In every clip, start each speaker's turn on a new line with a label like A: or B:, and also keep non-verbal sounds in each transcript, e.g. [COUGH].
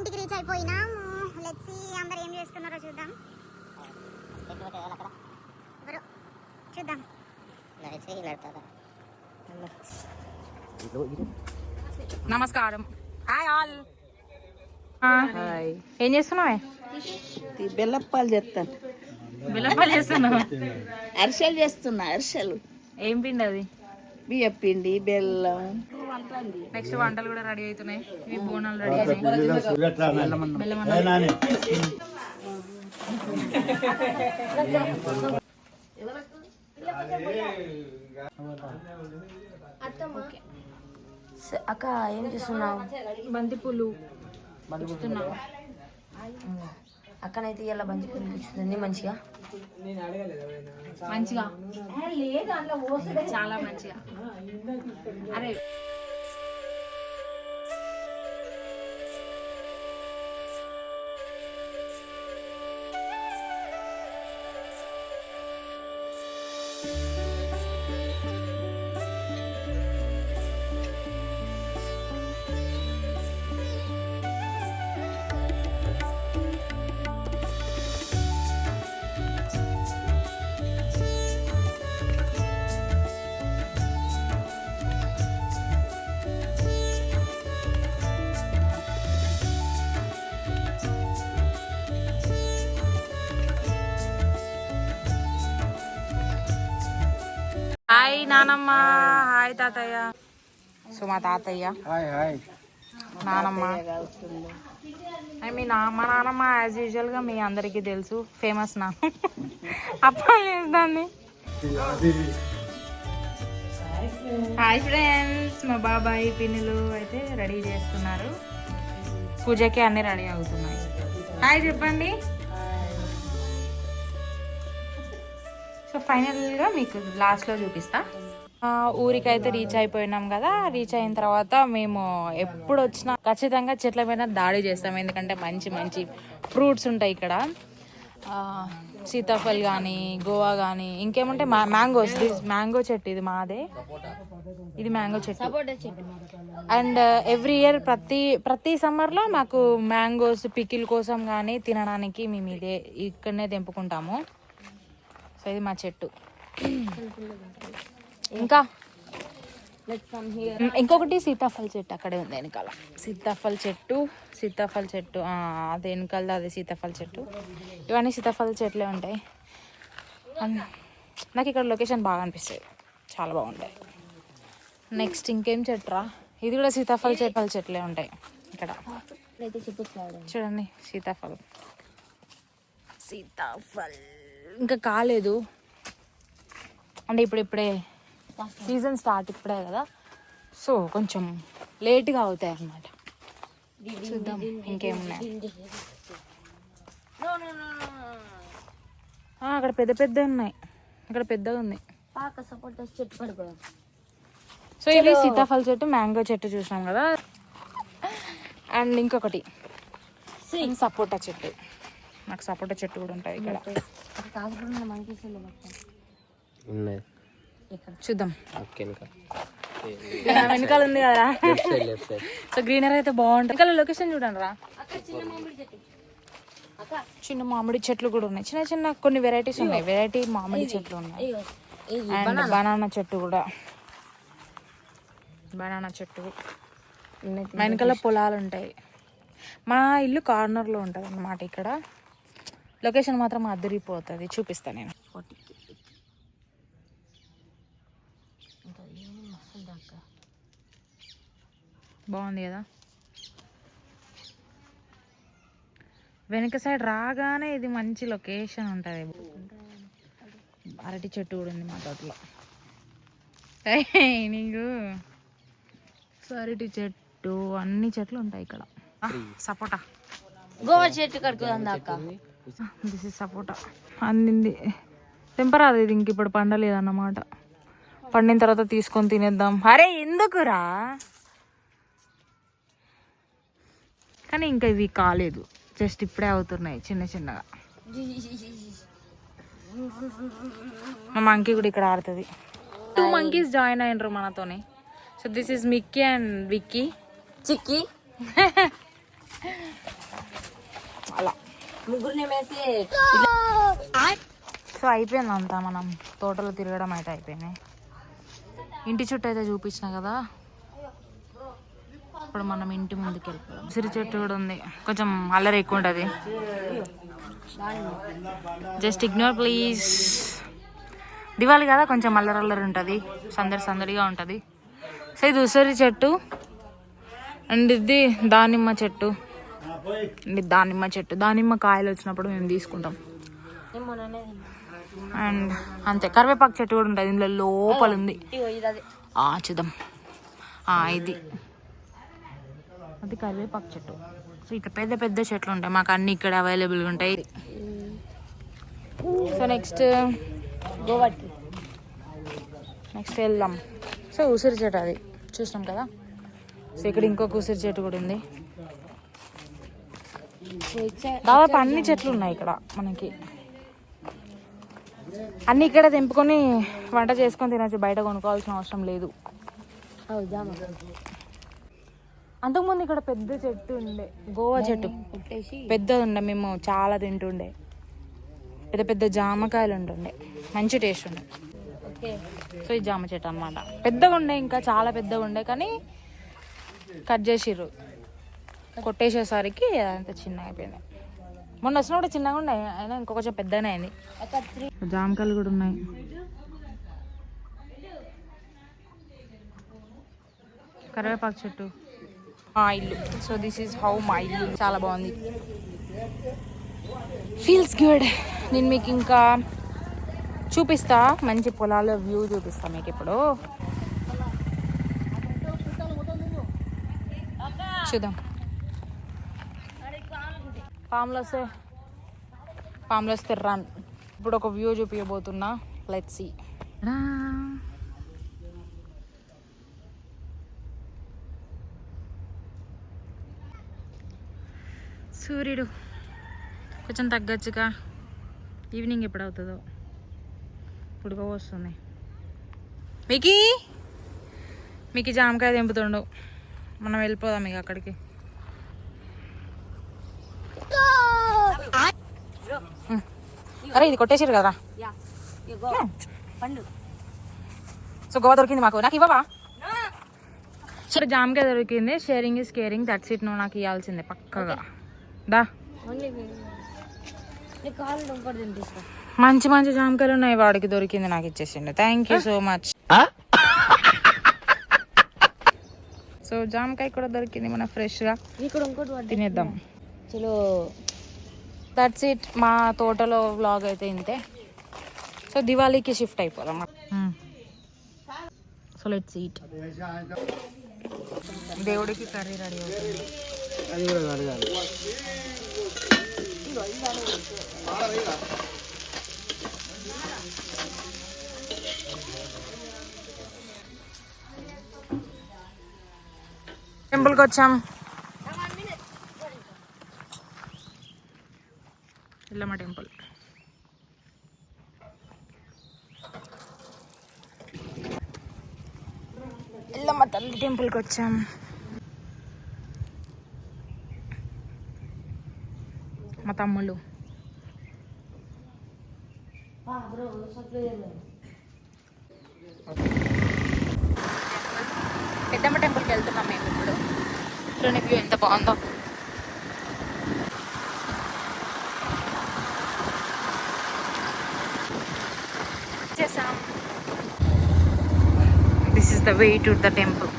A: ఇంటికి రీచ్ అయిపోయినాం లెట్స్ అందరు ఏం చేస్తున్నారో చూద్దాం. ఎవరు? చూద్దాం.
B: నమస్కారం. హాయ్ ఆల్ ఏం చేస్తున్నావే?
C: బెల్లప్పాలు చెప్తాను
B: బిల్లపల్లి చేస్తున్నావు?
C: అరిసెలు చేస్తున్నా అరిసెలు.
B: ఏం పిండి అది?
C: బియ్య పిండి బెల్లం.
B: నెక్స్ట్ వంటలు కూడా రెడీ అవుతున్నాయి. ఇవి బోనాలు రెడీ అయినాయి
D: అక్క ఏం చేస్తున్నావు?
B: బంతి పూలు
D: అక్కనైతే ఇలా బంతి పూలు తెచ్చుతుంది మంచిగా?
B: మంచిగా. చాలా మంచిగా. అరే హాయ్ నానమ్మ హాయ్ తాతయ్య సో మా తాతయ్య. నానమ్మ. ఐ మీన్ మా నానమ్మ యాజ్ యూజువల్గా మీ అందరికీ తెలుసు ఫేమస్ నా. అప్పలు చేస్తాంది హాయ్ ఫ్రెండ్స్ మా బాబాయ్ పిన్నులు అయితే రెడీ చేస్తున్నారు. పూజకి అన్ని రెడీ అవుతున్నాయి. హాయ్ చెప్పండి. సో ఫైనల్గా మీకు లాస్ట్లో చూపిస్తా. ఊరికైతే రీచ్ అయిపోయినాం కదా రీచ్ అయిన తర్వాత మేము ఎప్పుడు వచ్చినా ఖచ్చితంగా చెట్ల మీద దాడి చేస్తాం ఎందుకంటే మంచి మంచి ఫ్రూట్స్ ఉంటాయి ఇక్కడ. సీతాఫల్ కానీ గోవా కానీ ఇంకేముంటే మా మ్యాంగోస్ మ్యాంగో చెట్టు ఇది మాదే. ఇది మ్యాంగో చెట్టు. అండ్ ఎవ్రీ ఇయర్ ప్రతి ప్రతి సమ్మర్లో మాకు మ్యాంగోస్ పికిల్ కోసం కానీ తినడానికి మేము ఇదే ఇక్కడనే తెంపుకుంటాము. సో ఇది మా చెట్టు. [CLEARS THROAT] ఇంకా? ఇంకొకటి సీతాఫల్ చెట్టు అక్కడే ఉంది వెనకాల. సీతాఫల్ చెట్టు సీతాఫల్ చెట్టు అది వెనకాల అది సీతాఫల్ చెట్టు. ఇవన్నీ సీతాఫల్ చెట్లే ఉంటాయి. అండ్ నాకు ఇక్కడ లొకేషన్ బాగా అనిపిస్తుంది చాలా బాగుంటాయి. నెక్స్ట్ ఇంకేం చెట్టురా ఇది కూడా సీతాఫల్ చెట్ల చెట్లే ఉంటాయి. ఇక్కడ. చూడండి సీతాఫల్. సీతాఫల్. ఇంకా కాలేదు. అంటే ఇప్పుడు ఇప్పుడే సీజన్ స్టార్ట్ ఇప్పుడే కదా. సో కొంచెం లేట్గా అవుతాయి అన్నమాట. చూద్దాం ఇంకేమున్నాయి. అక్కడ పెద్ద పెద్ద ఉన్నాయి. అక్కడ పెద్దగా ఉంది. సో ఇది సీతాఫల చెట్టు మ్యాంగో చెట్టు చూసినాం కదా. అండ్ ఇంకొకటి. సపోటా చెట్టు. నాకు సపోటా చెట్టు కూడా ఉంటుంది ఇక్కడ.
E: ఉన్నాయి.
B: చూద్దాం. [LAUGHS] వెనకాల ఉంది కదా. [LAUGHS] సో గ్రీనరీ అయితే బాగుంటుంది. వెనకాల లొకేషన్ చూడండి రా చిన్న మామిడి చెట్లు కూడా ఉన్నాయి. చిన్న చిన్న కొన్ని వెరైటీస్ ఉన్నాయి. వెరైటీ మామిడి చెట్లు ఉన్నాయి. And banana. చెట్టు కూడా. బనానా చెట్టు. మా వెనకాల పొలాలు ఉంటాయి. మా ఇల్లు కార్నర్లో ఉంటుంది అన్నమాట ఇక్కడ. లొకేషన్ మాత్రం అద్దరిపోతుంది చూపిస్తాను నేను. బాగుంది కదా? వెనక సైడ్ రాగానే ఇది మంచి లొకేషన్ ఉంటుంది. అరటి చెట్టు కూడా ఉంది మా తోటలో. నీకు? అరటి చెట్టు అన్ని చెట్లు ఉంటాయి ఇక్కడ. సపోటా.
D: గోవా చెట్టు కడుకుందాం అక్క.
B: దిస్ ఇస్ సపోటా అందింది తెంపరాదు ఇది ఇంక ఇప్పుడు పండలేదన్నమాట. పండిన తర్వాత తీసుకొని తినేద్దాం. అరే ఎందుకురా? కానీ ఇంకా ఇవి కాలేదు. జస్ట్ ఇప్పుడే అవుతున్నాయి చిన్న చిన్నగా. మా మంకీ కూడా ఇక్కడ ఆడుతుంది. టూ మంకీస్ జాయిన్ అయినరు మనతోని. So this is Mickey and Vicky
D: చిక్కి. [LAUGHS]
B: అలా. సో అయిపోయింది అంతా మనం. తోటలో తిరగడం అయితే అయిపోయింది ఇంటి చుట్టూ అయితే చూపించిన కదా. ఇప్పుడు మనం ఇంటి ముందుకు వెళ్ళిపోయాం సిరి చెట్టు కూడా ఉంది. కొంచెం అల్లరి ఎక్కువ ఉంటుంది. జస్ట్ ఇగ్నోర్ ప్లీజ్ దివాళి కదా కొంచెం అల్లరి అల్లరి ఉంటుంది. సందడి సందడిగా ఉంటుంది. సో ఇది ఉసిరి చెట్టు. అండ్ ఇది దానిమ్మ చెట్టు. దానిమ్మ చెట్టు దానిమ్మ కాయలు వచ్చినప్పుడు మేము తీసుకుంటాం. అండ్ అంతే కరివేపాకు చెట్టు కూడా ఉంటుంది ఇందులో లోపల ఉంది.
D: ఇది
B: ఆ, చూద్దాం. ఆ, ఇది. అది కరివేపాకు చెట్టు. సో ఇక్కడ పెద్ద పెద్ద చెట్లు ఉంటాయి మాకు అన్ని ఇక్కడ అవైలబుల్గా ఉంటాయి. సో నెక్స్ట్ నెక్స్ట్ వెళ్దాం. సో ఉసిరి చెట్టు అది. చూసినాం కదా? సో ఇక్కడ ఇంకొక ఉసిరి చెట్టు కూడా ఉంది. దాదాపు అన్ని చెట్లు ఉన్నాయి ఇక్కడ మనకి. అన్ని ఇక్కడ తెంపుకొని వంట చేసుకొని తినచ్చు బయట కొనుక్కోవాల్సిన అవసరం లేదు. అంతకుముందు ఇక్కడ పెద్ద చెట్టు ఉండే గోవా చెట్టు. పెద్దది ఉండే మేము చాలా తింటుండే. పెద్ద పెద్ద జామకాయలు ఉంటుండే మంచి టేస్ట్ ఉండే. సో ఈ జామ చెట్టు అనమాట పెద్దగా ఉండే ఇంకా చాలా పెద్దగా ఉండే కానీ కట్ చేసిర్రు. కొట్టేసేసరికి అదంతా చిన్నగా అయిపోయింది. మొన్న వచ్చినప్పుడు చిన్నగా ఉండే అయినా ఇంకో కొంచెం పెద్దగానే అయింది. జామకాయలు కూడా ఉన్నాయి. కరివేపాకు చెట్టు. మా ఇల్లు. సో దిస్ ఈజ్ హౌ మా ఇల్లు చాలా బాగుంది. ఫీల్స్ గుడ్ నేను మీకు ఇంకా చూపిస్తా మంచి పొలాల వ్యూ చూపిస్తా మీకు ఇప్పుడు. చూద్దాం. పామ్లస్ పామ్లస్ పాములు రన్ ఇప్పుడు ఒక వ్యూ చూపించబోతున్నా లెట్ సి సూర్యుడు కొంచెం తగ్గచ్చుగా. ఈవినింగ్ ఎప్పుడు అవుతుందో ఇప్పుడు వస్తుంది మీకు? మీకు జామకాయ తెంపుతుండు. మనం వెళ్ళిపోదాం ఇక అక్కడికి. అరే ఇది కొట్టేసిరు కదా
D: యా యు గో పండు.
B: సో గోవా దొరికింది మాకు. నాకు ఇవ్వవా? సరే జామకాయ దొరికింది. Sharing is caring that's it నువ్వు నాకు ఇవ్వాల్సిందే పక్కగా. దా. మంచి మంచి జామకాయలు ఉన్నాయి. వాడికి దొరికింది నాకు ఇచ్చేసిండు. Thank you so much so జామకాయ కూడా దొరికింది మన ఫ్రెష్గా.
D: ఇక్కడ ఇంకోటి పడ్డా
B: తినేద్దాం.
D: చలో
B: దట్స్ ఇట్ మా తోటలో వ్లాగ్ అయితే ఇంతే. సో దివాళీకి షిఫ్ట్ అయిపోదాం. సో లెట్స్ ఈట్ దేవుడికి కర్రీ రెడీ అవుతుంది.
E: అది కూడా కడగాలి
B: టెంపుల్కి వచ్చాం. టెంపుల్కి వచ్చాం మా తమ్ముళ్ళు. పెద్దమ్మ టెంపుల్కి వెళ్తున్నాం మేము ఇప్పుడు. చూడండి వ్యూ ఎంత బాగుందో. చేసాం. This is the way to the temple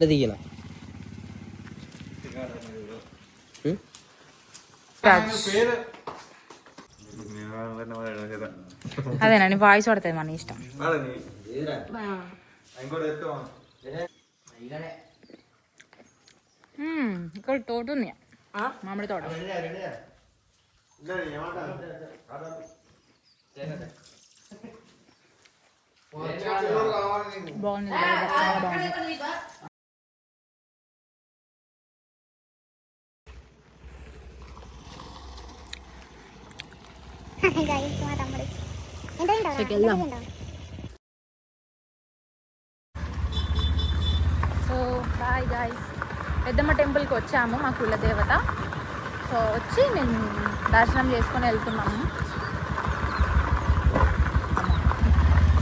E: దిగిన
B: అదేనండి వాయిస్ పడుతుంది మన ఇష్టం మ్మ్, ఇక్కడ తోట ఉంది మామిడి తోట బాగుంది చాలా బాగుంది
A: మా తమ్ముడు ఎంత.
B: సో బాయ్ గాయస్ పెద్దమ్మ టెంపుల్కి వచ్చాము మా కులదేవత సో వచ్చి మేము దర్శనం చేసుకొని వెళ్తున్నాము.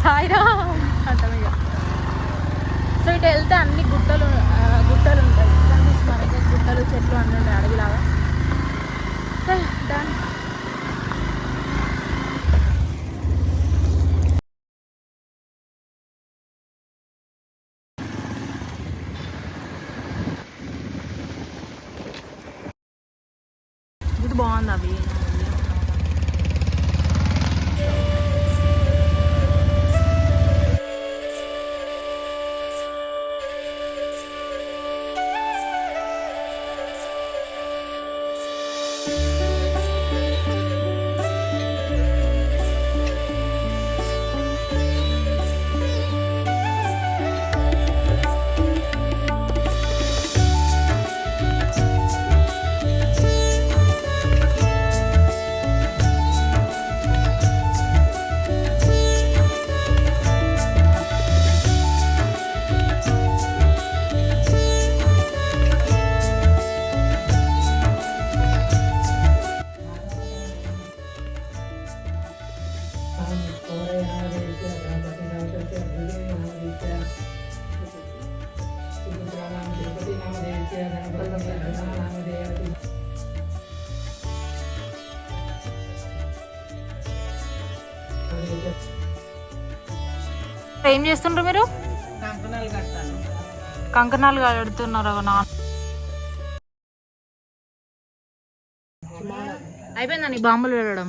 B: సాయిరా అంటాం ఇక సో ఇటు వెళ్తే అన్ని గుట్టలు గుట్టలు ఉంటాయి. మనకి గుట్టలు చెట్లు అన్నీ ఉంటాయి అడవిలాగా. డన్ బాగుంది అవి. ఏం చేస్తుండ్రు మీరు? కంకణాలు కడుతున్నారు నా అయిపోయిందా నీ బాంబులు వెళ్ళడం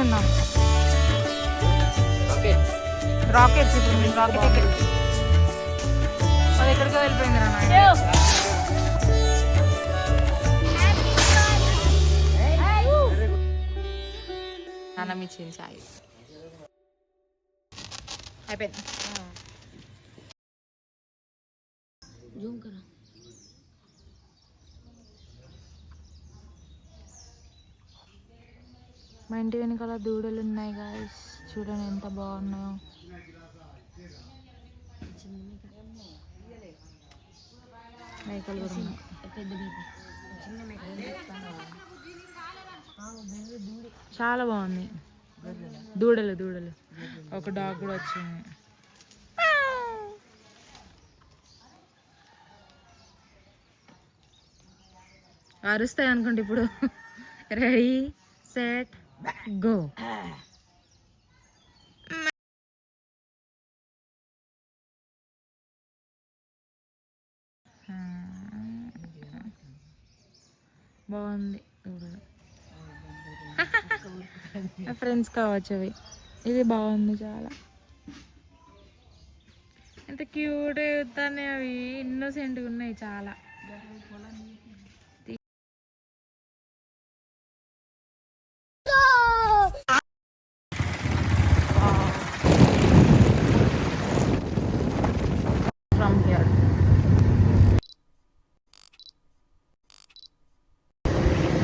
B: వెళ్తున్నాం రాకెట్స్ ఇప్పుడు రాకెట్ ఎక్కడికి అది ఎక్కడికో వెళ్ళిపోయింది రా నాయన నాన్నమ్మ ఇచ్చింది చాయ్. అయిపోయింది. మా ఇంటి వెనకాల దూడలు ఉన్నాయి గాయస్ చూడండి ఎంత బాగున్నాయో. మేకలు చాలా బాగుంది. దూడలు దూడలు. ఒక డాగ్ కూడా వచ్చింది. అరుస్తాయి అనుకోండి ఇప్పుడు. Ready set Go. బాగుంది. ఫ్రెండ్స్ కావచ్చు అవి. ఇది బాగుంది చాలా. ఎంత క్యూట్ అవుతాయి అవి. ఇన్నోసెంట్గా ఉన్నాయి చాలా.